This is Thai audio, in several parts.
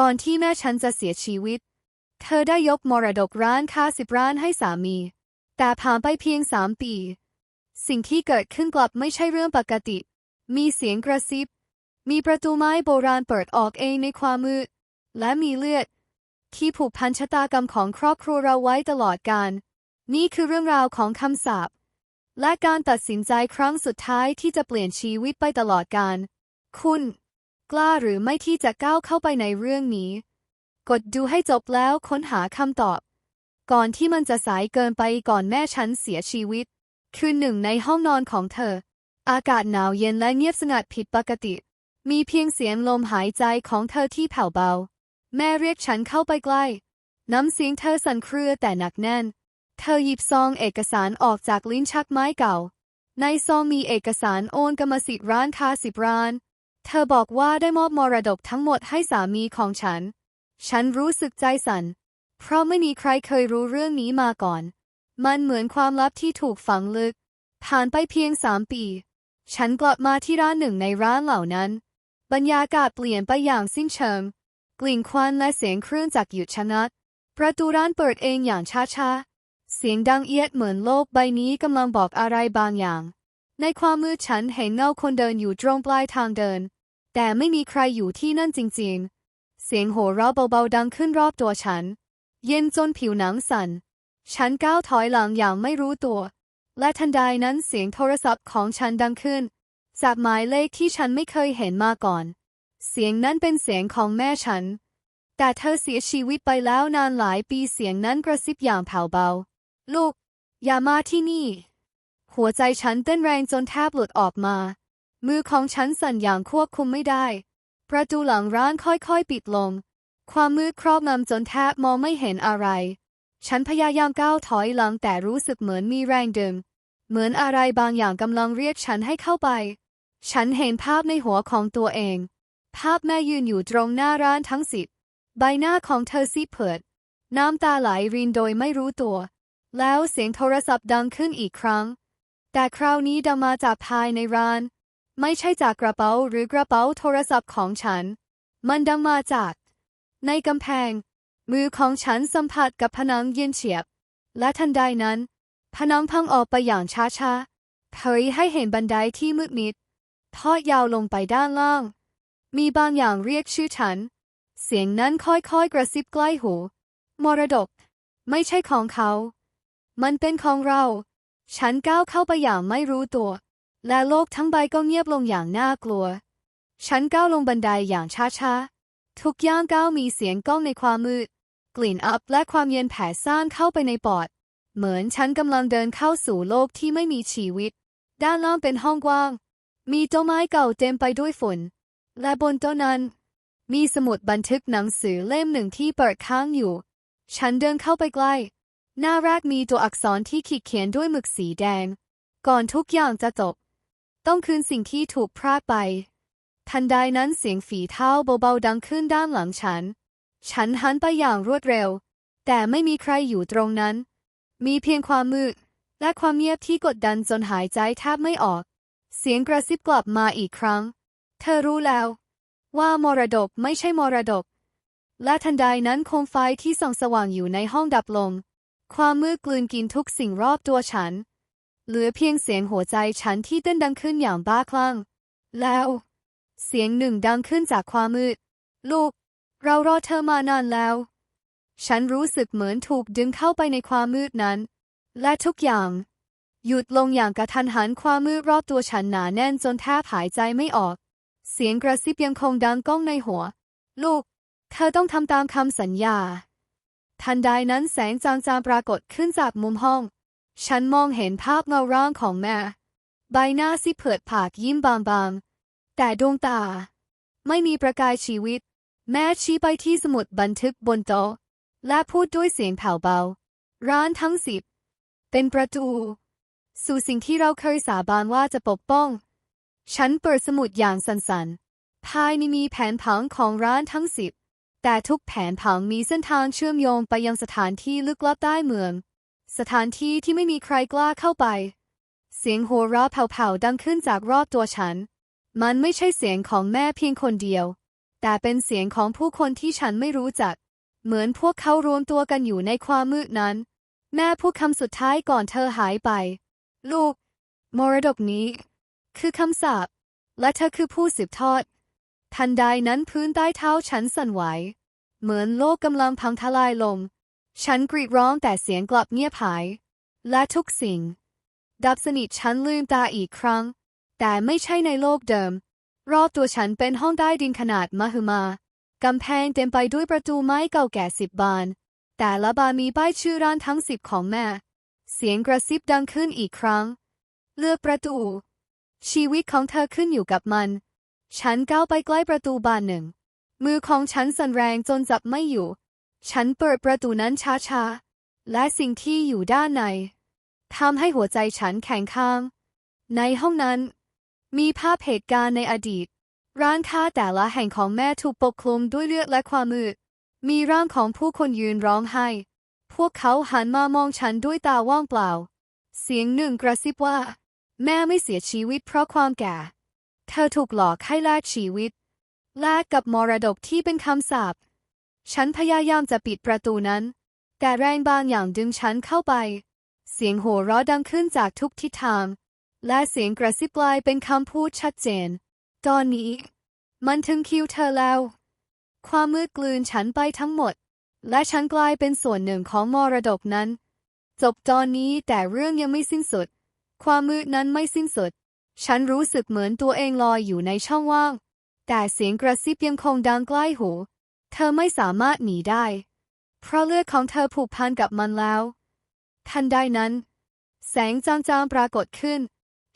ก่อนที่แม่ฉันจะเสียชีวิต เธอได้ยกมรดกร้านค้าสิบร้านให้สามี แต่ผ่านไปเพียงสามปี สิ่งที่เกิดขึ้นกลับไม่ใช่เรื่องปกติ มีเสียงกระซิบ มีประตูไม้โบราณเปิดออกเองในความมืด และมีเลือด ที่ผูกพันชะตากรรมของครอบครัวเราไว้ตลอดกาลนี่คือเรื่องราวของคำสาปและการตัดสินใจครั้งสุดท้ายที่จะเปลี่ยนชีวิตไปตลอดกาลคุณ กล้าหรือไม่ที่จะก้าวเข้าไปในเรื่องนี้ กดดูให้จบแล้วค้นหาคำตอบ ก่อนที่มันจะสายเกินไปก่อนแม่ฉันเสียชีวิต คืนหนึ่งในห้องนอนของเธอ อากาศหนาวเย็นและเงียบสงัดผิดปกติ มีเพียงเสียงลมหายใจของเธอที่แผ่วเบา แม่เรียกฉันเข้าไปใกล้ น้ำเสียงเธอสั่นเครือแต่หนักแน่น เธอหยิบซองเอกสารออกจากลิ้นชักไม้เก่า ในซองมีเอกสารโอนกรรมสิทธิ์ร้านค้าสิบร้าน เธอบอกว่าได้มอบมรดกทั้งหมดให้สามีของฉัน ฉันรู้สึกใจสั่น เพราะไม่มีใครเคยรู้เรื่องนี้มาก่อน มันเหมือนความลับที่ถูกฝังลึก ผ่านไปเพียงสามปี ฉันกลับมาที่ร้านหนึ่งในร้านเหล่านั้น บรรยากาศเปลี่ยนไปอย่างสิ้นเชิง กลิ่นควันและเสียงเครื่องจักรหยุดชะงัก ประตูร้านเปิดเองอย่างช้าๆ เสียงดังเอียดเหมือนโลกใบนี้กำลังบอกอะไรบางอย่าง ในความมืดฉันเห็นเงาคนเดินอยู่ตรงปลายทางเดิน แต่ไม่มีใครอยู่ที่นั่นจริงๆ เสียงโห่เราะเบาๆดังขึ้นรอบตัวฉัน เย็นจนผิวหนังสั่น ฉันก้าวถอยหลังอย่างไม่รู้ตัว และทันใดนั้นเสียงโทรศัพท์ของฉันดังขึ้น จากหมายเลขที่ฉันไม่เคยเห็นมาก่อน เสียงนั้นเป็นเสียงของแม่ฉัน แต่เธอเสียชีวิตไปแล้วนานหลายปีเสียงนั้นกระซิบอย่างแผ่วเบา ลูก อย่ามาที่นี่ หัวใจฉันเต้นแรงจนแทบหลุดออกมา มือของฉันสั่นอย่างควบคุมไม่ได้ ประตูหลังร้านค่อยๆ ปิดลง ความมืดครอบงำจนแทบมองไม่เห็นอะไร ฉันพยายามก้าวถอยหลังแต่รู้สึกเหมือนมีแรงดึง เหมือนอะไรบางอย่างกำลังเรียกฉันให้เข้าไป ฉันเห็นภาพในหัวของตัวเอง ภาพแม่ยืนอยู่ตรงหน้าร้านทั้งสิบ ใบหน้าของเธอซีเผิด น้ำตาไหลรินโดยไม่รู้ตัว แล้วเสียงโทรศัพท์ดังขึ้นอีกครั้ง แต่คราวนี้ดังมาจากภายในร้าน ไม่ใช่จากกระเป๋าหรือกระเป๋าโทรศัพท์ของฉัน มันดังมาจาก ในกำแพง มือของฉันสัมผัสกับผนังเย็นเฉียบ และทันใดนั้นผนังพังออกไปอย่างช้าๆเผยให้เห็นบันไดที่มืดมิดทอดยาวลงไปด้านล่าง มีบางอย่างเรียกชื่อฉัน เสียงนั้นค่อยๆกระซิบใกล้หู มรดก ไม่ใช่ของเขา มันเป็นของเรา ฉันก้าวเข้าไปอย่างไม่รู้ตัว และโลกทั้งใบก็เงียบลงอย่างน่ากลัว ฉันก้าวลงบันไดอย่างช้าๆ ทุกย่างก้าวมีเสียงก้องในความมืด กลิ่นอับและความเย็นแผ่ซ่านเข้าไปในปอด เหมือนฉันกำลังเดินเข้าสู่โลกที่ไม่มีชีวิต ด้านล่างเป็นห้องกว้าง มีต้นไม้เก่าเต็มไปด้วยฝุ่นและบนโต๊ะนั้น มีสมุดบันทึกหนังสือเล่มหนึ่งที่เปิดค้างอยู่ ฉันเดินเข้าไปใกล้ หน้าแรกมีตัวอักษรที่ขีดเขียนด้วยหมึกสีแดง ก่อนทุกอย่างจะจบ ต้องคืนสิ่งที่ถูกพรากไป ทันใดนั้นเสียงฝีเท้าเบาๆดังขึ้นด้านหลังฉัน ฉันหันไปอย่างรวดเร็ว แต่ไม่มีใครอยู่ตรงนั้น มีเพียงความมืดและความเงียบที่กดดันจนหายใจแทบไม่ออก เสียงกระซิบกลับมาอีกครั้ง เธอรู้แล้ว ว่ามรดกไม่ใช่มรดก และทันใดนั้นโคมไฟที่ส่องสว่างอยู่ในห้องดับลง ความมืดกลืนกินทุกสิ่งรอบตัวฉัน เหลือเพียงเสียงหัวใจฉันที่เต้นดังขึ้นอย่างบ้าคลั่ง แล้ว เสียงหนึ่งดังขึ้นจากความมืด ลูก เรารอเธอมานานแล้ว ฉันรู้สึกเหมือนถูกดึงเข้าไปในความมืดนั้น และทุกอย่าง หยุดลงอย่างกระทันหันความมืดรอบตัวฉันหนาแน่นจนแทบหายใจไม่ออก เสียงกระซิบยังคงดังก้องในหัว ลูก เธอต้องทำตามคำสัญญา ทันใดนั้นแสงจางๆปรากฏขึ้นจากมุมห้อง ฉันมองเห็นภาพเงาร่างของแม่ ใบหน้าซีเผือดผากยิ้มบางๆ แต่ดวงตา ไม่มีประกายชีวิต แม่ชี้ไปที่สมุดบันทึกบนโต๊ะ และพูดด้วยเสียงแผ่วเบา ร้านทั้งสิบ เป็นประตู สู่สิ่งที่เราเคยสาบานว่าจะปกป้อง ฉันเปิดสมุดอย่างสันๆภายในมีแผนผังของร้านทั้งสิบแต่ทุกแผนผังมีเส้นทางเชื่อมโยงไปยังสถานที่ลึกลับใต้เมือง สถานที่ที่ไม่มีใครกล้าเข้าไป เสียงหัวเราะแผ่วๆดังขึ้นจากรอบตัวฉัน มันไม่ใช่เสียงของแม่เพียงคนเดียวแแต่เป็นเสียงของผู้คนที่ฉันไม่รู้จัก เหมือนพวกเขารวมตัวกันอยู่ในความมืดนั้น แม่พูดคำสุดท้ายก่อนเธอหายไป ลูก มรดกนี้ คือคำสาปและเธอคือผู้สืบทอด ทันใดนั้นพื้นใต้เท้าฉันสั่นไหว เหมือนโลกกำลังพังทลายลง ฉันกรีดร้องแต่เสียงกลับเงียบหาย และทุกสิ่ง ดับสนิทฉันลืมตาอีกครั้ง แต่ไม่ใช่ในโลกเดิม รอบตัวฉันเป็นห้องใต้ดินขนาดมหึมากำแพงเต็มไปด้วยประตูไม้เก่าแก่สิบบาน แต่ละบานมีป้ายชื่อร้านทั้งสิบของแม่ เสียงกระซิบดังขึ้นอีกครั้ง เลือกประตู ชีวิตของเธอขึ้นอยู่กับมัน ฉันก้าวไปใกล้ประตูบานหนึ่ง มือของฉันสั่นแรงจนจับไม่อยู่ ฉันเปิดประตูนั้นช้าๆ และสิ่งที่อยู่ด้านในทำให้หัวใจฉันแข็งข้าง ในห้องนั้น มีภาพเหตุการณ์ในอดีต ร้านค้าแต่ละแห่งของแม่ถูกปกคลุมด้วยเลือดและความมืด มีร่างของผู้คนยืนร้องไห้ พวกเขาหันมามองฉันด้วยตาว่างเปล่า เสียงหนึ่งกระซิบว่า แม่ไม่เสียชีวิตเพราะความแก่ เธอถูกหลอกให้แลกชีวิตแลกกับมรดกที่เป็นคำสาป ฉันพยายามจะปิดประตูนั้น แต่แรงบางอย่างดึงฉันเข้าไป เสียงโห่เราะดังขึ้นจากทุกทิศทาง และเสียงกระซิบกลายเป็นคำพูดชัดเจน ตอนนี้ มันถึงคิวเธอแล้ว ความมืดกลืนฉันไปทั้งหมด และฉันกลายเป็นส่วนหนึ่งของมรดกนั้น จบตอนนี้แต่เรื่องยังไม่สิ้นสุด ความมืดนั้นไม่สิ้นสุด ฉันรู้สึกเหมือนตัวเองลอยอยู่ในช่องว่าง แต่เสียงกระซิบยังคงดังใกล้หู เธอไม่สามารถหนีได้ เพราะเลือดของเธอผูกพันกับมันแล้ว ทันใดนั้น แสงจางๆปรากฏขึ้น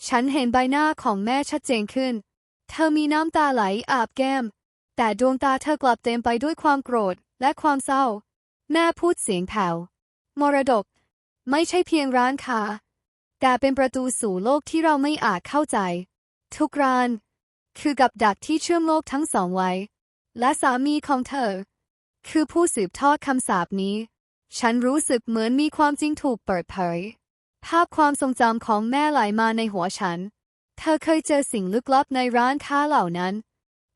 ฉันเห็นใบหน้าของแม่ชัดเจนขึ้น เธอมีน้ำตาไหลอาบแก้ม แต่ดวงตาเธอกลับเต็มไปด้วยความโกรธและความเศร้า แม่พูดเสียงแผ่ว มรดก ไม่ใช่เพียงร้านค้า แต่เป็นประตูสู่โลกที่เราไม่อาจเข้าใจ ทุกร้าน คือกับดักที่เชื่อมโลกทั้งสองไว้ และสามีของเธอ คือผู้สืบทอดคำสาปนี้ ฉันรู้สึกเหมือนมีความจริงถูกเปิดเผย ภาพความทรงจำของแม่ไหลมาในหัวฉัน เธอเคยเจอสิ่งลึกลับในร้านค้าเหล่านั้น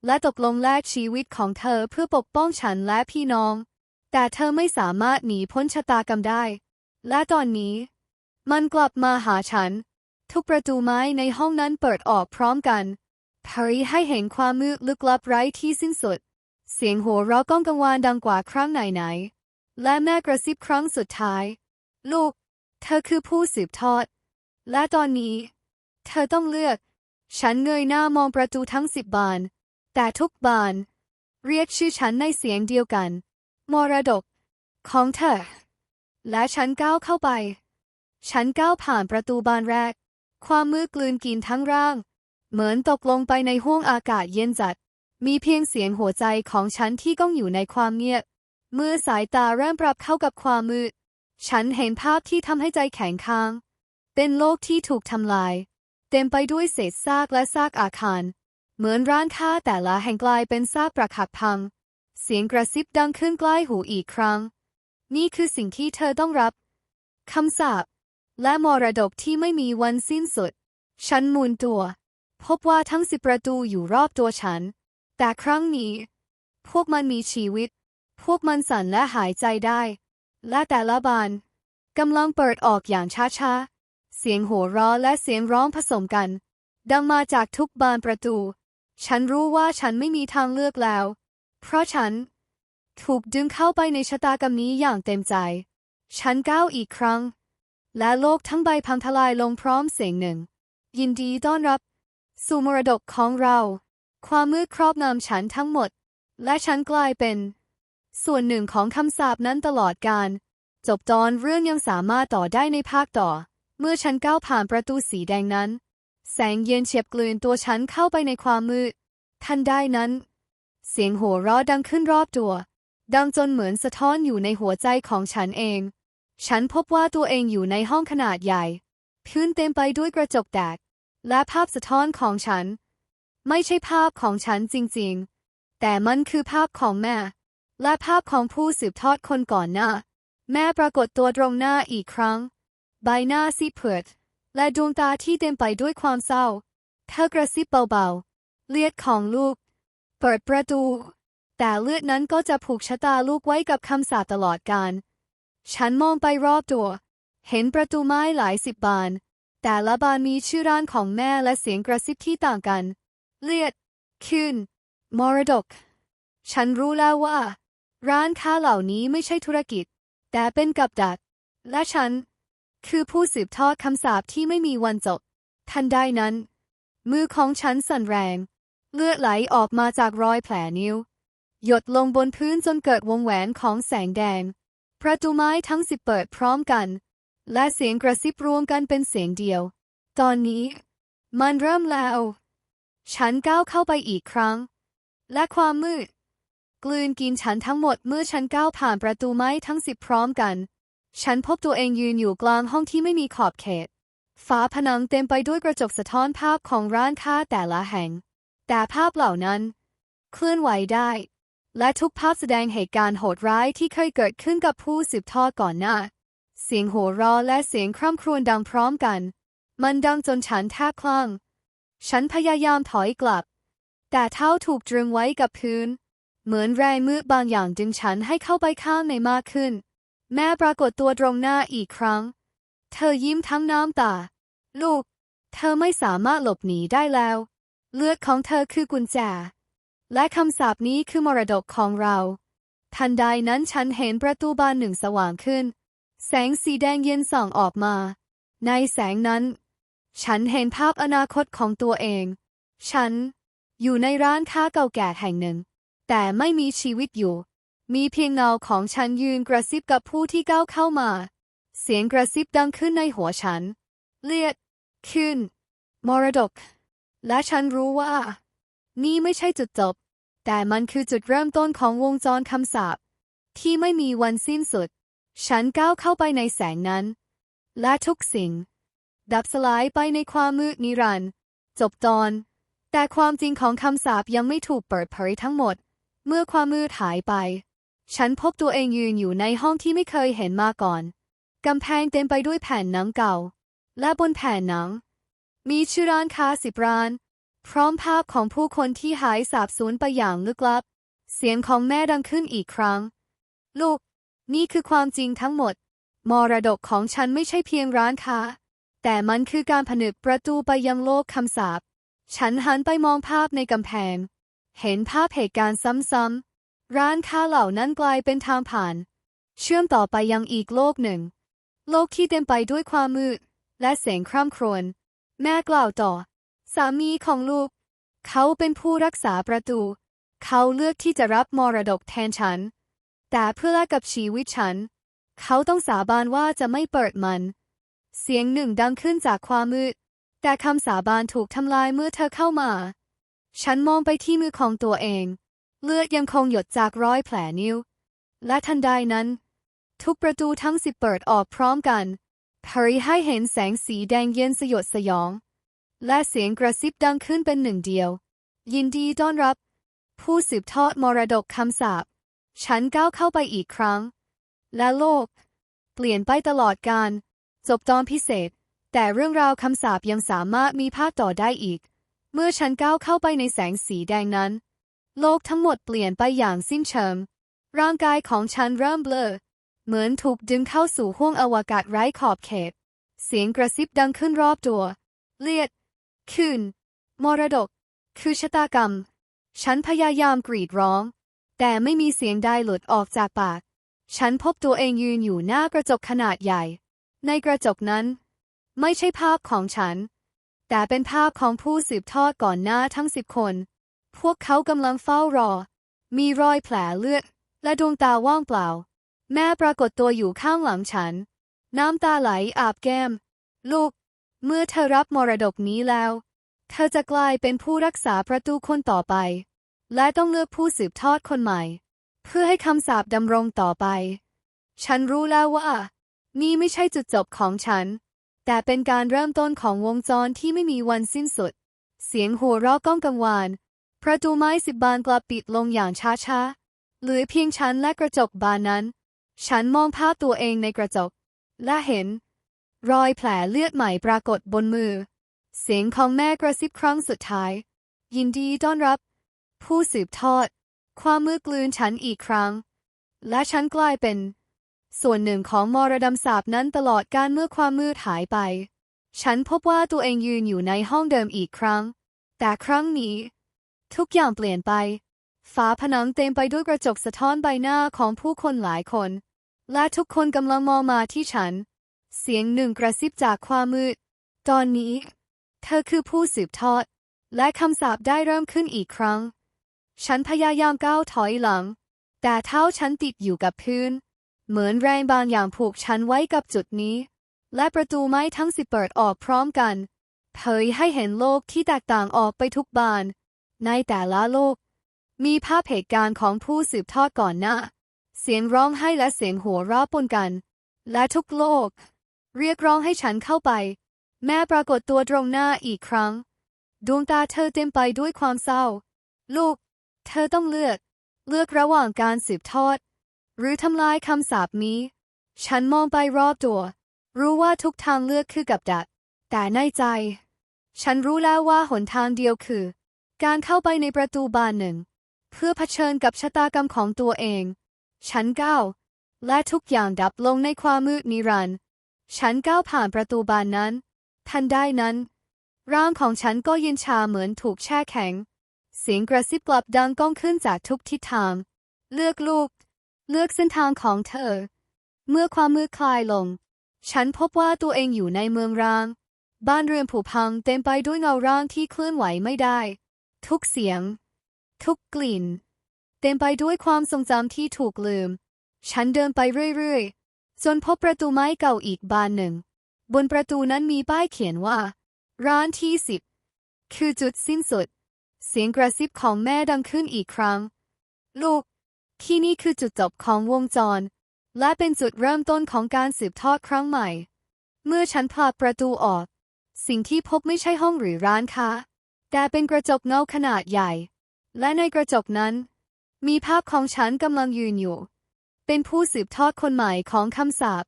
และตกลงแลกชีวิตของเธอเพื่อปกป้องฉันและพี่น้อง แต่เธอไม่สามารถหนีพ้นชะตากรรมได้ และตอนนี้ มันกลับมาหาฉัน ทุกประตูไม้ในห้องนั้นเปิดออกพร้อมกัน เผยให้เห็นความมืดลึกลับไร้ที่สิ้นสุด เสียงหัวเราะก้องกังวานดังกว่าครั้งไหนๆและแม่กระซิบครั้งสุดท้าย ลูก เธอคือผู้สืบทอด และตอนนี้ เธอต้องเลือก ฉันเงยหน้ามองประตูทั้งสิบบาน แต่ทุกบาน เรียกชื่อฉันในเสียงเดียวกัน มรดก ของเธอ และฉันก้าวเข้าไป ฉันก้าวผ่านประตูบานแรก ความมืดกลืนกินทั้งร่าง เหมือนตกลงไปในห้วงอากาศเย็นจัด มีเพียงเสียงหัวใจของฉันที่ก้องอยู่ในความเงียบ เมื่อสายตาเริ่มปรับเข้ากับความมืด ฉันเห็นภาพที่ทำให้ใจแข็งค้าง เป็นโลกที่ถูกทำลาย เต็มไปด้วยเศษซากและซากอาคาร เหมือนร้านค้าแต่ละแห่งกลายเป็นซากปรักหักพัง เสียงกระซิบดังขึ้นใกล้หูอีกครั้ง นี่คือสิ่งที่เธอต้องรับคำสาปและมรดกที่ไม่มีวันสิ้นสุด ฉันหมุนตัว พบว่าทั้งสิบประตูอยู่รอบตัวฉัน แต่ครั้งนี้ พวกมันมีชีวิต พวกมันสั่นและหายใจได้ และแต่ละบานกำลังเปิดออกอย่างช้าๆ เสียงโห่ร้องและเสียงร้องผสมกัน ดังมาจากทุกบานประตู ฉันรู้ว่าฉันไม่มีทางเลือกแล้ว เพราะฉัน ถูกดึงเข้าไปในชะตากรรมนี้อย่างเต็มใจ ฉันก้าวอีกครั้ง และโลกทั้งใบพังทลายลงพร้อมเสียงหนึ่ง ยินดีต้อนรับ สู่มรดกของเรา ความมืดครอบงำฉันทั้งหมด และฉันกลายเป็น ส่วนหนึ่งของคำสาปนั้นตลอดกาลจบตอนเรื่องยังสามารถต่อได้ในภาคต่อ เมื่อฉันก้าวผ่านประตูสีแดงนั้น แสงเย็นเฉียบกลืนตัวฉันเข้าไปในความมืด ทันใดนั้น เสียงหัวเราะดังขึ้นรอบตัว ดังจนเหมือนสะท้อนอยู่ในหัวใจของฉันเอง ฉันพบว่าตัวเองอยู่ในห้องขนาดใหญ่พื้นเต็มไปด้วยกระจกแตก และภาพสะท้อนของฉัน ไม่ใช่ภาพของฉันจริงๆ แต่มันคือภาพของแม่ และภาพของผู้สืบทอดคนก่อนหน้า แม่ปรากฏตัวตรงหน้าอีกครั้ง ใบหน้าซีเผือดและดวงตาที่เต็มไปด้วยความเศร้าเธอกระซิบเบาๆ เลือดของลูก เปิดประตู แต่เลือดนั้นก็จะผูกชะตาลูกไว้กับคำสาปตลอดกาลฉันมองไปรอบตัว เห็นประตูไม้หลายสิบบาน แต่ละบานมีชื่อร้านของแม่และเสียงกระซิบที่ต่างกัน เลือดคืน มรดก ฉันรู้แล้วว่า ร้านค้าเหล่านี้ไม่ใช่ธุรกิจ แต่เป็นกับดัก และฉัน คือผู้สืบทอดคำสาปที่ไม่มีวันจบ ทันใดนั้น มือของฉันสั่นแรง เลือดไหลออกมาจากรอยแผลนิ้ว หยดลงบนพื้นจนเกิดวงแหวนของแสงแดง ประตูไม้ทั้งสิบเปิดพร้อมกัน และเสียงกระซิบรวมกันเป็นเสียงเดียว ตอนนี้ มันเริ่มแล้ว ฉันก้าวเข้าไปอีกครั้ง และความมืด กลืนกินฉันทั้งหมดเมื่อฉันก้าวผ่านประตูไม้ทั้งสิบพร้อมกัน ฉันพบตัวเองยืนอยู่กลางห้องที่ไม่มีขอบเขตฝาผนังเต็มไปด้วยกระจกสะท้อนภาพของร้านค้าแต่ละแห่ง แต่ภาพเหล่านั้น เคลื่อนไหวได้ และทุกภาพแสดงเหตุการณ์โหดร้ายที่เคยเกิดขึ้นกับผู้สืบทอดก่อนหน้า เสียงหัวเราะและเสียงคร่ำครวญดังพร้อมกัน มันดังจนฉันแทบคลั่ง ฉันพยายามถอยกลับ แต่เท้าถูกตรึงไว้กับพื้น เหมือนแรงมืดบางอย่างดึงฉันให้เข้าไปข้างในมากขึ้น แม่ปรากฏตัวตรงหน้าอีกครั้ง เธอยิ้มทั้งน้ำตา ลูก เธอไม่สามารถหลบหนีได้แล้ว เลือดของเธอคือกุญแจ และคำสาปนี้คือมรดกของเรา ทันใดนั้นฉันเห็นประตูบานหนึ่งสว่างขึ้น แสงสีแดงเย็นส่องออกมา ในแสงนั้น ฉันเห็นภาพอนาคตของตัวเอง ฉัน อยู่ในร้านค้าเก่าแก่แห่งหนึ่ง แต่ไม่มีชีวิตอยู่ มีเพียงเงาของฉันยืนกระซิบกับผู้ที่ก้าวเข้ามา เสียงกระซิบดังขึ้นในหัวฉัน เลือดขึ้น มรดก และฉันรู้ว่า นี่ไม่ใช่จุดจบ แต่มันคือจุดเริ่มต้นของวงจรคำสาปที่ไม่มีวันสิ้นสุด ฉันก้าวเข้าไปในแสงนั้น และทุกสิ่ง ดับสลายไปในความมืดนิรันดร์จบตอน แต่ความจริงของคำสาปยังไม่ถูกเปิดเผยทั้งหมด เมื่อความมืดหายไป ฉันพบตัวเองยืนอยู่ในห้องที่ไม่เคยเห็นมาก่อน กำแพงเต็มไปด้วยแผ่นหนังเก่า และบนแผ่นหนัง มีชื่อร้านค้าสิบร้าน พร้อมภาพของผู้คนที่หายสาบสูญไปอย่างลึกลับ เสียงของแม่ดังขึ้นอีกครั้ง ลูก นี่คือความจริงทั้งหมด มรดกของฉันไม่ใช่เพียงร้านค้า แต่มันคือการผนึกประตูไปยังโลกคำสาป ฉันหันไปมองภาพในกำแพง เห็นภาพเหตุการณ์ซ้ำๆ ร้านค้าเหล่านั้นกลายเป็นทางผ่าน เชื่อมต่อไปยังอีกโลกหนึ่ง โลกที่เต็มไปด้วยความมืด และเสียงคร่ำครวญ แม่กล่าวต่อ สามีของลูก เขาเป็นผู้รักษาประตู เขาเลือกที่จะรับมรดกแทนฉัน แต่เพื่อแลกกับชีวิตฉัน เขาต้องสาบานว่าจะไม่เปิดมัน เสียงหนึ่งดังขึ้นจากความมืด แต่คำสาบานถูกทำลายเมื่อเธอเข้ามา ฉันมองไปที่มือของตัวเอง เลือดยังคงหยดจากร้อยแผลนิ้ว และทันใดนั้น ทุกประตูทั้งสิบเปิดออกพร้อมกันเผยให้เห็นแสงสีแดงเย็นสยดสยอง และเสียงกระซิบดังขึ้นเป็นหนึ่งเดียว ยินดีต้อนรับ ผู้สืบทอดมรดกคำสาป ฉันก้าวเข้าไปอีกครั้ง และโลก เปลี่ยนไปตลอดการ จบตอนพิเศษ แต่เรื่องราวคำสาปยังสามารถมีภาคต่อได้อีก เมื่อฉันก้าวเข้าไปในแสงสีแดงนั้น โลกทั้งหมดเปลี่ยนไปอย่างสิ้นเชิงร่างกายของฉันเริ่มเบลอ เหมือนถูกดึงเข้าสู่ห้วงอวกาศไร้ขอบเขต เสียงกระซิบดังขึ้นรอบตัว เลียด คืน มรดก คือชะตากรรม ฉันพยายามกรีดร้อง แต่ไม่มีเสียงใดหลุดออกจากปาก ฉันพบตัวเองยืนอยู่หน้ากระจกขนาดใหญ่ ในกระจกนั้น ไม่ใช่ภาพของฉัน แต่เป็นภาพของผู้สืบทอดก่อนหน้าทั้งสิบคน พวกเขากำลังเฝ้ารอ มีรอยแผลเลือด และดวงตาว่างเปล่า แม่ปรากฏตัวอยู่ข้างหลังฉัน น้ำตาไหลอาบแก้ม ลูก เมื่อเธอรับมรดกนี้แล้ว เธอจะกลายเป็นผู้รักษาประตูคนต่อไป และต้องเลือกผู้สืบทอดคนใหม่ เพื่อให้คำสาปดำรงต่อไป ฉันรู้แล้วว่า นี่ไม่ใช่จุดจบของฉัน แต่เป็นการเริ่มต้นของวงจรที่ไม่มีวันสิ้นสุด เสียงหัวเราะก้องกังวาน ประตูไม้สิบบานกลับปิดลงอย่างช้าๆเหลือเพียงฉันและกระจกบานนั้น ฉันมองภาพตัวเองในกระจก และเห็น รอยแผลเลือดใหม่ปรากฏบนมือ เสียงของแม่กระซิบครั้งสุดท้าย ยินดีต้อนรับ ผู้สืบทอด ความมืดกลืนฉันอีกครั้ง และฉันกลายเป็น ส่วนหนึ่งของมรดำสาบนั้นตลอดการเมื่อความมืดหายไป ฉันพบว่าตัวเองยืนอยู่ในห้องเดิมอีกครั้ง แต่ครั้งนี้ ทุกอย่างเปลี่ยนไปฝาผนังเต็มไปด้วยกระจกสะท้อนใบหน้าของผู้คนหลายคน และทุกคนกำลังมองมาที่ฉัน เสียงหนึ่งกระซิบจากความมืด ตอนนี้ เธอคือผู้สืบทอด และคำสาปได้เริ่มขึ้นอีกครั้ง ฉันพยายามก้าวถอยหลัง แต่เท้าฉันติดอยู่กับพื้น เหมือนแรงบางอย่างผูกฉันไว้กับจุดนี้ และประตูไม้ทั้งสิบเปิดออกพร้อมกันเผยให้เห็นโลกที่แตกต่างออกไปทุกบาน ในแต่ละโลก มีภาพเหตุการณ์ของผู้สืบทอดก่อนหน้า เสียงร้องไห้และเสียงหัวเราะปนกัน และทุกโลก เรียกร้องให้ฉันเข้าไป แม่ปรากฏตัวตรงหน้าอีกครั้ง ดวงตาเธอเต็มไปด้วยความเศร้า ลูก เธอต้องเลือก เลือกระหว่างการสืบทอด หรือทำลายคำสาปนี้ ฉันมองไปรอบตัว รู้ว่าทุกทางเลือกคือกับดัก แต่ในใจ ฉันรู้แล้วว่าหนทางเดียวคือ การเข้าไปในประตูบานหนึ่ง เพื่อเผชิญกับชะตากรรมของตัวเอง ฉันก้าวและทุกอย่างดับลงในความมืดนิรันดร์ฉันก้าวผ่านประตูบานนั้น ทันได้นั้น ร่างของฉันก็เย็นชาเหมือนถูกแช่แข็ง เสียงกระซิบกลับดังก้องขึ้นจากทุกทิศทาง เลือกลูก เลือกเส้นทางของเธอ เมื่อความมืดคลายลง ฉันพบว่าตัวเองอยู่ในเมืองร้าง บ้านเรือนผุพังเต็มไปด้วยเงาร่างที่เคลื่อนไหวไม่ได้ ทุกเสียง ทุกกลิ่น เต็มไปด้วยความทรงจำที่ถูกลืม ฉันเดินไปเรื่อยๆ จนพบประตูไม้เก่าอีกบานหนึ่ง บนประตูนั้นมีป้ายเขียนว่า ร้านที่สิบคือจุดสิ้นสุด เสียงกระซิบของแม่ดังขึ้นอีกครั้ง ลูก ที่นี่คือจุดจบของวงจร และเป็นจุดเริ่มต้นของการสืบทอดครั้งใหม่ เมื่อฉันผลักประตูออก สิ่งที่พบไม่ใช่ห้องหรือร้านค้า แต่เป็นกระจกเงาขนาดใหญ่ และในกระจกนั้น มีภาพของฉันกำลังยืนอยู่ เป็นผู้สืบทอดคนใหม่ของคำสาป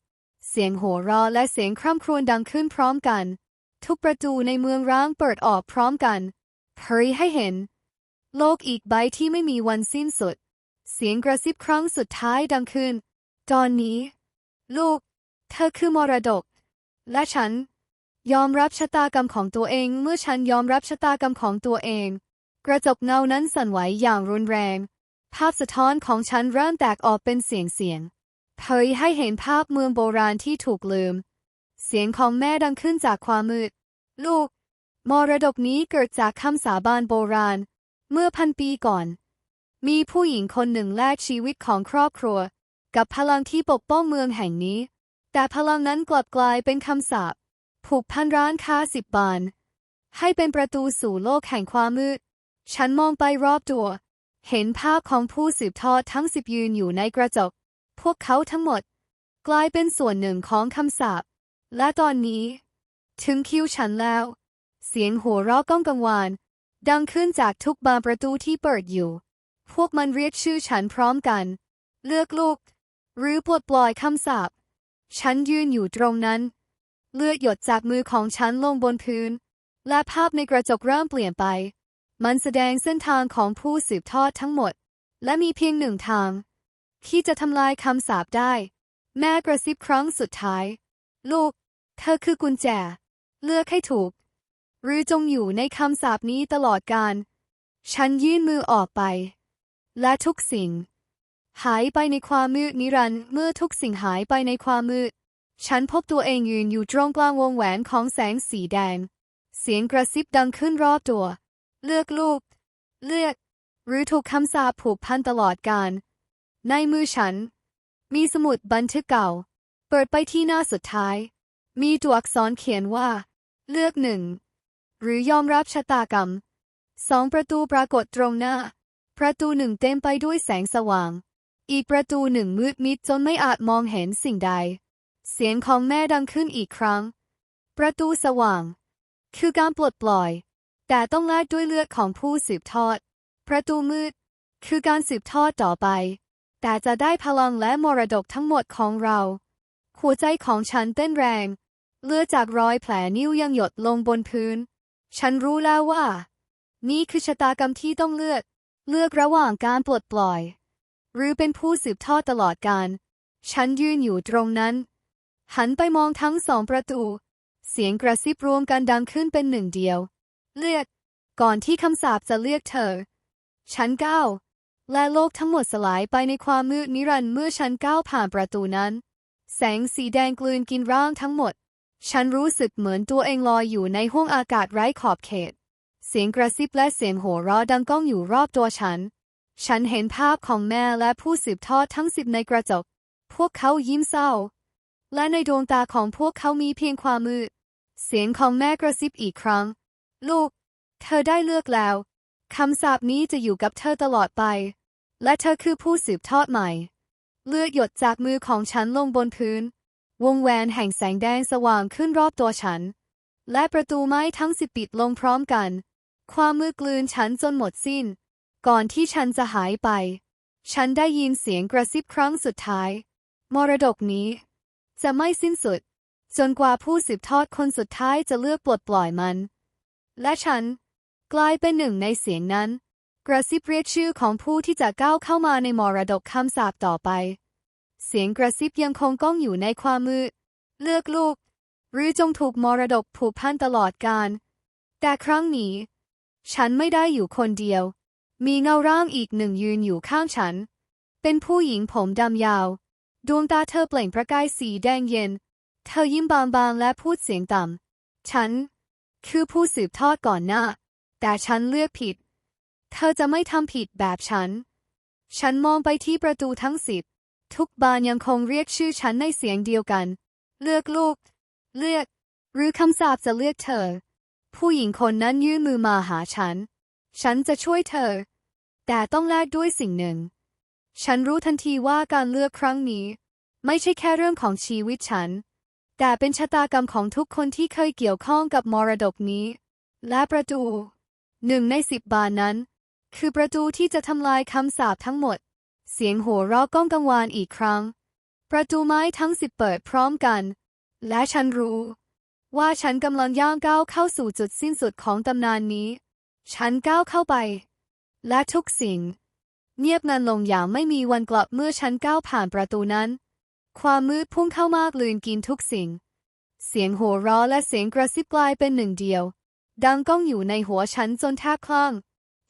เสียงโห่เราะและเสียงคร่ำครวญดังขึ้นพร้อมกัน ทุกประตูในเมืองร้างเปิดออกพร้อมกัน เผยให้เห็น โลกอีกใบที่ไม่มีวันสิ้นสุด เสียงกระซิบครั้งสุดท้ายดังขึ้น ตอนนี้ ลูก เธอคือมรดก และฉัน ยอมรับชะตากรรมของตัวเองเมื่อฉันยอมรับชะตากรรมของตัวเอง กระจกเงานั้นสั่นไหวอย่างรุนแรง ภาพสะท้อนของฉันเริ่มแตกออกเป็นเสียงเสียงเผยให้เห็นภาพเมืองโบราณที่ถูกลืม เสียงของแม่ดังขึ้นจากความมืด ลูก มรดกนี้เกิดจากคำสาบานโบราณ เมื่อพันปีก่อน มีผู้หญิงคนหนึ่งแลกชีวิตของครอบครัว กับพลังที่ปกป้องเมืองแห่งนี้ แต่พลังนั้นกลับกลายเป็นคำสาปผูกพันร้านค้าสิบบาน ให้เป็นประตูสู่โลกแห่งความมืด ฉันมองไปรอบตัว เห็นภาพของผู้สืบทอดทั้งสิบยืนอยู่ในกระจก พวกเขาทั้งหมด กลายเป็นส่วนหนึ่งของคำสาปและตอนนี้ ถึงคิวฉันแล้ว เสียงหัวเราะก้องกังวาน ดังขึ้นจากทุกบานประตูที่เปิดอยู่ พวกมันเรียกชื่อฉันพร้อมกัน เลือกลูก หรือปลดปล่อยคำสาปฉันยืนอยู่ตรงนั้น เลือดหยดจากมือของฉันลงบนพื้น และภาพในกระจกเริ่มเปลี่ยนไป มันแสดงเส้นทางของผู้สืบทอดทั้งหมด และมีเพียงหนึ่งทาง ที่จะทำลายคำสาปได้ แม่กระซิบครั้งสุดท้าย ลูก เธอคือกุญแจ เลือกให้ถูก หรือจงอยู่ในคำสาปนี้ตลอดกาลฉันยื่นมือออกไป และทุกสิ่ง หายไปในความมืดนิรันด์เมื่อทุกสิ่งหายไปในความมืด ฉันพบตัวเองยืนอยู่ตรงกลางวงแหวนของแสงสีแดง เสียงกระซิบดังขึ้นรอบตัว เลือกลูก เลือก หรือถูกคำสาปผูกพันตลอดกาลในมือฉัน มีสมุดบันทึกเก่า เปิดไปที่หน้าสุดท้าย มีตัวอักษรเขียนว่า เลือกหนึ่ง หรือยอมรับชะตากรรมสองประตูปรากฏตรงหน้า ประตูหนึ่งเต็มไปด้วยแสงสว่าง อีกประตูหนึ่งมืดมิดจนไม่อาจมองเห็นสิ่งใด เสียงของแม่ดังขึ้นอีกครั้ง ประตูสว่าง คือการปลดปล่อย แต่ต้องแลกด้วยเลือดของผู้สืบทอด ประตูมืด คือการสืบทอดต่อไป แต่จะได้พลังและมรดกทั้งหมดของเรา หัวใจของฉันเต้นแรง เลือดจากรอยแผลนิ้วยังหยดลงบนพื้น ฉันรู้แล้วว่า นี่คือชะตากรรมที่ต้องเลือก เลือกระหว่างการปลดปล่อย หรือเป็นผู้สืบทอดตลอดกาลฉันยืนอยู่ตรงนั้น หันไปมองทั้งสองประตู เสียงกระซิบรวมกันดังขึ้นเป็นหนึ่งเดียว เลือก ก่อนที่คำสาปจะเลือกเธอ ฉันก้าวและโลกทั้งหมดสลายไปในความมืดนิรันดร์เมื่อฉันก้าวผ่านประตูนั้น แสงสีแดงกลืนกินร่างทั้งหมด ฉันรู้สึกเหมือนตัวเองลอยอยู่ในห้วงอากาศไร้ขอบเขต เสียงกระซิบและเสียงโห่เราะดังก้องอยู่รอบตัวฉัน ฉันเห็นภาพของแม่และผู้สืบทอดทั้งสิบในกระจก พวกเขายิ้มเศร้า และในดวงตาของพวกเขามีเพียงความมืด เสียงของแม่กระซิบอีกครั้ง ลูก เธอได้เลือกแล้ว คำสาปนี้จะอยู่กับเธอตลอดไป และเธอคือผู้สืบทอดใหม่ เลือดหยดจากมือของฉันลงบนพื้น วงแหวนแห่งแสงแดงสว่างขึ้นรอบตัวฉัน และประตูไม้ทั้งสิบปิดลงพร้อมกัน ความมืดกลืนฉันจนหมดสิ้น ก่อนที่ฉันจะหายไป ฉันได้ยินเสียงกระซิบครั้งสุดท้าย มรดกนี้ จะไม่สิ้นสุด จนกว่าผู้สืบทอดคนสุดท้ายจะเลือกปลดปล่อยมัน และฉันกลายเป็นหนึ่งในเสียงนั้น กระซิบเรียกชื่อของผู้ที่จะก้าวเข้ามาในมรดกคำสาปต่อไป เสียงกระซิบยังคงก้องอยู่ในความมืด เลือกลูก หรือจงถูกมรดกผูกพันตลอดกาล แต่ครั้งนี้ ฉันไม่ได้อยู่คนเดียว มีเงาร่างอีกหนึ่งยืนอยู่ข้างฉัน เป็นผู้หญิงผมดำยาว ดวงตาเธอเปล่งประกายสีแดงเย็น เธอยิ้มบางๆและพูดเสียงต่ำ ฉัน คือผู้สืบทอดก่อนหน้า แต่ฉันเลือกผิด เธอจะไม่ทำผิดแบบฉัน ฉันมองไปที่ประตูทั้งสิบ ทุกบานยังคงเรียกชื่อฉันในเสียงเดียวกัน เลือกลูก เลือก หรือคำสาปจะเลือกเธอ ผู้หญิงคนนั้นยื่นมือมาหาฉัน ฉันจะช่วยเธอ แต่ต้องแลกด้วยสิ่งหนึ่ง ฉันรู้ทันทีว่าการเลือกครั้งนี้ ไม่ใช่แค่เรื่องของชีวิตฉัน แต่เป็นชะตากรรมของทุกคนที่เคยเกี่ยวข้องกับมรดกนี้ และประตูหนึ่งในสิบบานนั้น คือประตูที่จะทำลายคำสาปทั้งหมด เสียงหัวเราะก้องกังวานอีกครั้ง ประตูไม้ทั้งสิบเปิดพร้อมกัน และฉันรู้ ว่าฉันกำลังย่างก้าวเข้าสู่จุดสิ้นสุดของตำนานนี้ ฉันก้าวเข้าไป และทุกสิ่ง เงียบงันลงอย่างไม่มีวันกลับเมื่อฉันก้าวผ่านประตูนั้น ความมืดพุ่งเข้ามากลืนกินทุกสิ่ง เสียงหัวเราะและเสียงกระซิบกลายเป็นหนึ่งเดียว ดังก้องอยู่ในหัวฉันจนแทบคลั่ง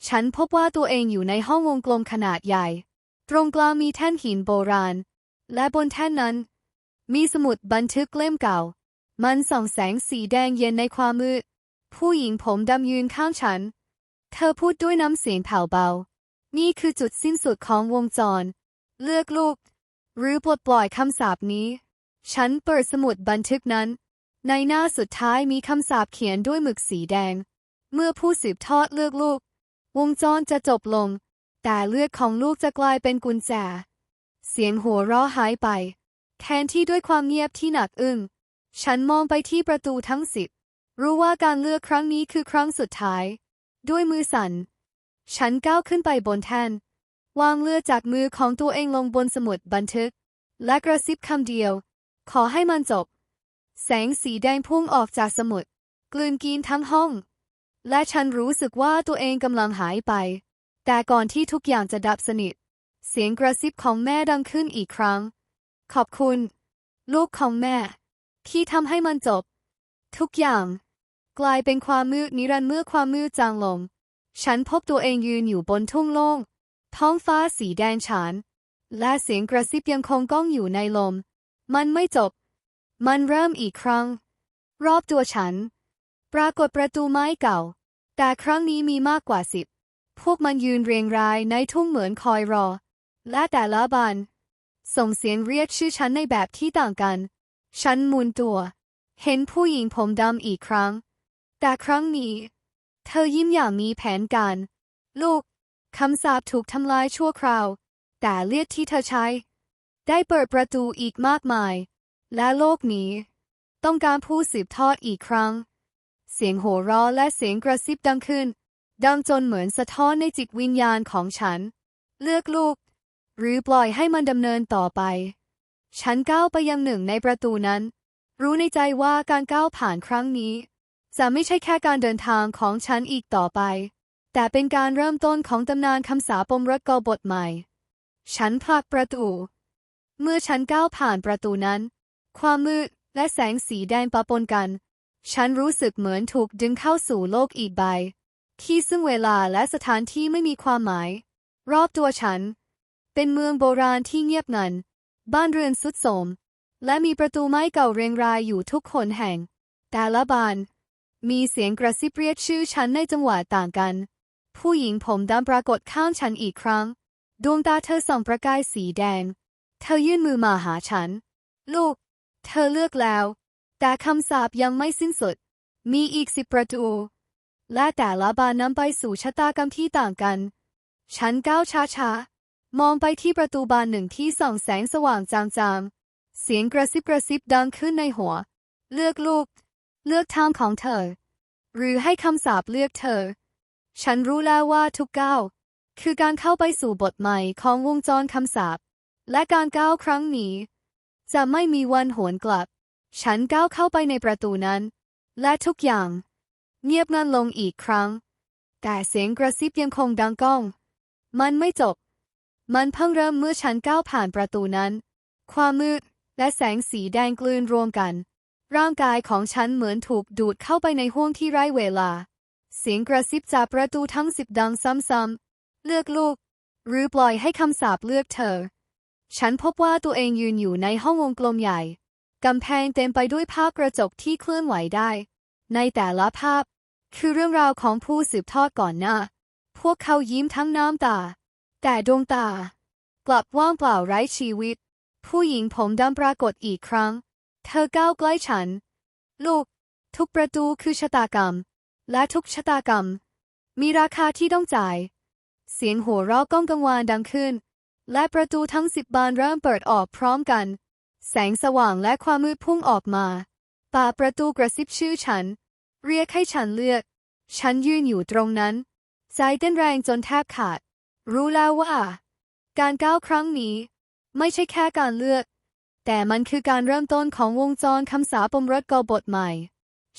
ฉันพบว่าตัวเองอยู่ในห้องวงกลมขนาดใหญ่ ตรงกลางมีแท่นหินโบราณ และบนแท่นนั้น มีสมุดบันทึกเล่มเก่า มันส่องแสงสีแดงเย็นในความมืด ผู้หญิงผมดำยืนข้างฉัน เธอพูดด้วยน้ำเสียงแผ่วเบา นี่คือจุดสิ้นสุดของวงจร เลือกลูก หรือปลดปล่อยคำสาปนี้ ฉันเปิดสมุดบันทึกนั้น ในหน้าสุดท้ายมีคำสาปเขียนด้วยหมึกสีแดง เมื่อผู้สืบทอดเลือกลูก วงจรจะจบลง แต่เลือดของลูกจะกลายเป็นกุญแจ เสียงหัวเราะหายไป แทนที่ด้วยความเงียบที่หนักอึ้ง ฉันมองไปที่ประตูทั้งสิบ รู้ว่าการเลือกครั้งนี้คือครั้งสุดท้าย ด้วยมือสั่น ฉันก้าวขึ้นไปบนแท่น วางเลือดจากมือของตัวเองลงบนสมุดบันทึก และกระซิบคำเดียว ขอให้มันจบ แสงสีแดงพุ่งออกจากสมุด กลืนกินทั้งห้อง และฉันรู้สึกว่าตัวเองกำลังหายไป แต่ก่อนที่ทุกอย่างจะดับสนิท เสียงกระซิบของแม่ดังขึ้นอีกครั้ง ขอบคุณ ลูกของแม่ ที่ทำให้มันจบ ทุกอย่าง กลายเป็นความมืดนิรันดร์เมื่อความมืดจางลง ฉันพบตัวเองยืนอยู่บนทุ่งโล่ง ท้องฟ้าสีแดงฉาน และเสียงกระซิบยังคงก้องอยู่ในลม มันไม่จบ มันเริ่มอีกครั้ง รอบตัวฉัน ปรากฏประตูไม้เก่า แต่ครั้งนี้มีมากกว่าสิบ พวกมันยืนเรียงรายในทุ่งเหมือนคอยรอ และแต่ละบานส่งเสียงเรียกชื่อฉันในแบบที่ต่างกัน ฉันหมุนตัว เห็นผู้หญิงผมดำอีกครั้ง แต่ครั้งนี้ เธอยิ้มอย่างมีแผนการ ลูก คำสาปถูกทำลายชั่วคราว แต่เลือดที่เธอใช้ ได้เปิดประตูอีกมากมาย และโลกนี้ ต้องการผู้สืบทอดอีกครั้ง เสียงโห่ร้อและเสียงกระซิบดังขึ้น ดังจนเหมือนสะท้อนในจิตวิญญาณของฉัน เลือกลูก หรือปล่อยให้มันดำเนินต่อไป ฉันก้าวไปยังหนึ่งในประตูนั้น รู้ในใจว่าการก้าวผ่านครั้งนี้ จะไม่ใช่แค่การเดินทางของฉันอีกต่อไป แต่เป็นการเริ่มต้นของตำนานคำสาปมรกบทใหม่ ฉันผลักประตู เมื่อฉันก้าวผ่านประตูนั้น ความมืดและแสงสีแดงปะปนกัน ฉันรู้สึกเหมือนถูกดึงเข้าสู่โลกอีกใบ ที่ซึ่งเวลาและสถานที่ไม่มีความหมาย รอบตัวฉัน เป็นเมืองโบราณที่เงียบงัน บ้านเรือนสุดโทรมและมีประตูไม้เก่าเรียงรายอยู่ทุกคนแห่ง แต่ละบาน มีเสียงกระซิบเรียกชื่อฉันในจังหวะต่างกัน ผู้หญิงผมดำปรากฏข้างฉันอีกครั้ง ดวงตาเธอส่องประกายสีแดง เธอยื่นมือมาหาฉัน ลูก เธอเลือกแล้ว แต่คำสาปยังไม่สิ้นสุด มีอีกสิบประตู และแต่ละบานนำไปสู่ชะตากรรมที่ต่างกัน ฉันก้าวช้าๆ มองไปที่ประตูบานหนึ่งที่ส่องแสงสว่างจางๆ เสียงกระซิบกระซิบดังขึ้นในหัว เลือกลูก เลือกทางของเธอ หรือให้คำสาปเลือกเธอ ฉันรู้แล้วว่าทุกก้าวคือการเข้าไปสู่บทใหม่ของวงจรคำสาปและการก้าวครั้งนี้ จะไม่มีวันหวนกลับ ฉันก้าวเข้าไปในประตูนั้น และทุกอย่าง เงียบงันลงอีกครั้ง แต่เสียงกระซิบยังคงดังก้อง มันไม่จบ มันเพิ่งเริ่มเมื่อฉันก้าวผ่านประตูนั้น ความมืดและแสงสีแดงกลืนรวมกัน ร่างกายของฉันเหมือนถูกดูดเข้าไปในห้วงที่ไร้เวลา เสียงกระซิบจากประตูทั้งสิบดังซ้ำๆเลือกลูก หรือปล่อยให้คำสาปเลือกเธอ ฉันพบว่าตัวเองยืนอยู่ในห้องวงกลมใหญ่กำแพงเต็มไปด้วยภาพกระจกที่เคลื่อนไหวได้ ในแต่ละภาพ คือเรื่องราวของผู้สืบทอดก่อนหน้า พวกเขายิ้มทั้งน้ำตา แต่ดวงตา กลับว่างเปล่าไร้ชีวิต ผู้หญิงผมดำปรากฏอีกครั้ง เธอก้าวใกล้ฉัน ลูก ทุกประตูคือชะตากรรม และทุกชะตากรรม มีราคาที่ต้องจ่าย เสียงหัวเราะก้องกังวานดังขึ้น และประตูทั้งสิบบานเริ่มเปิดออกพร้อมกัน แสงสว่างและความมืดพุ่งออกมา ป่าประตูกระซิบชื่อฉัน เรียกให้ฉันเลือก ฉันยืนอยู่ตรงนั้นใจเต้นแรงจนแทบขาด รู้แล้วว่า การก้าวครั้งนี้ ไม่ใช่แค่การเลือก แต่มันคือการเริ่มต้นของวงจรคำสาปมรดกบทใหม่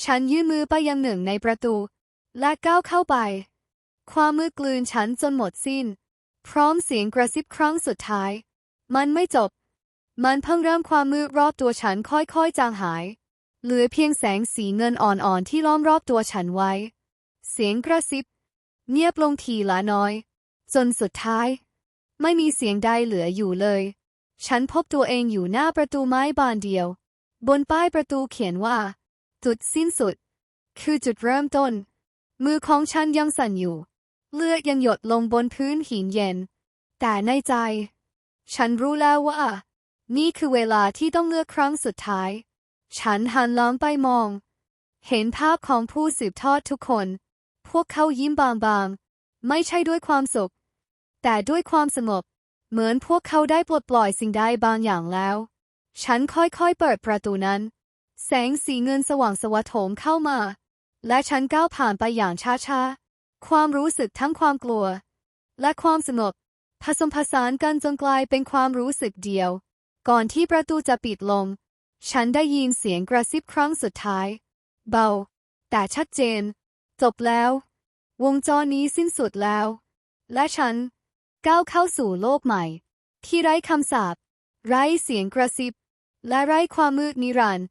ฉันยื่นมือไปยังหนึ่งในประตู และก้าวเข้าไป ความมืดกลืนฉันจนหมดสิ้น พร้อมเสียงกระซิบครั้งสุดท้าย มันไม่จบ มันเพิ่งเริ่มความมืดรอบตัวฉันค่อยๆจางหาย เหลือเพียงแสงสีเงินอ่อนๆที่ล้อมรอบตัวฉันไว้ เสียงกระซิบ เงียบลงทีละน้อย จนสุดท้าย ไม่มีเสียงใดเหลืออยู่เลย ฉันพบตัวเองอยู่หน้าประตูไม้บานเดียว บนป้ายประตูเขียนว่า จุดสิ้นสุด คือจุดเริ่มต้น มือของฉันยังสั่นอยู่ เลือดยังหยดลงบนพื้นหินเย็น แต่ในใจ ฉันรู้แล้วว่า นี่คือเวลาที่ต้องเลือกครั้งสุดท้าย ฉันหันหลังไปมอง เห็นภาพของผู้สืบทอดทุกคน พวกเขายิ้มบางๆ ไม่ใช่ด้วยความสุข แต่ด้วยความสงบ เหมือนพวกเขาได้ปลดปล่อยสิ่งใดบางอย่างแล้ว ฉันค่อยๆเปิดประตูนั้น แสงสีเงินสว่างสวัสดโถมเข้ามา และฉันก้าวผ่านไปอย่างช้าๆ ความรู้สึกทั้งความกลัว และความสงบผสมผสานกันจนกลายเป็นความรู้สึกเดียว ก่อนที่ประตูจะปิดลง ฉันได้ยินเสียงกระซิบครั้งสุดท้าย เบา แต่ชัดเจน จบแล้ว วงจรนี้สิ้นสุดแล้ว และฉัน ก้าวเข้าสู่โลกใหม่ ที่ไร้คำสาปไร้เสียงกระซิบ และไร้ความมืดนิรันดร์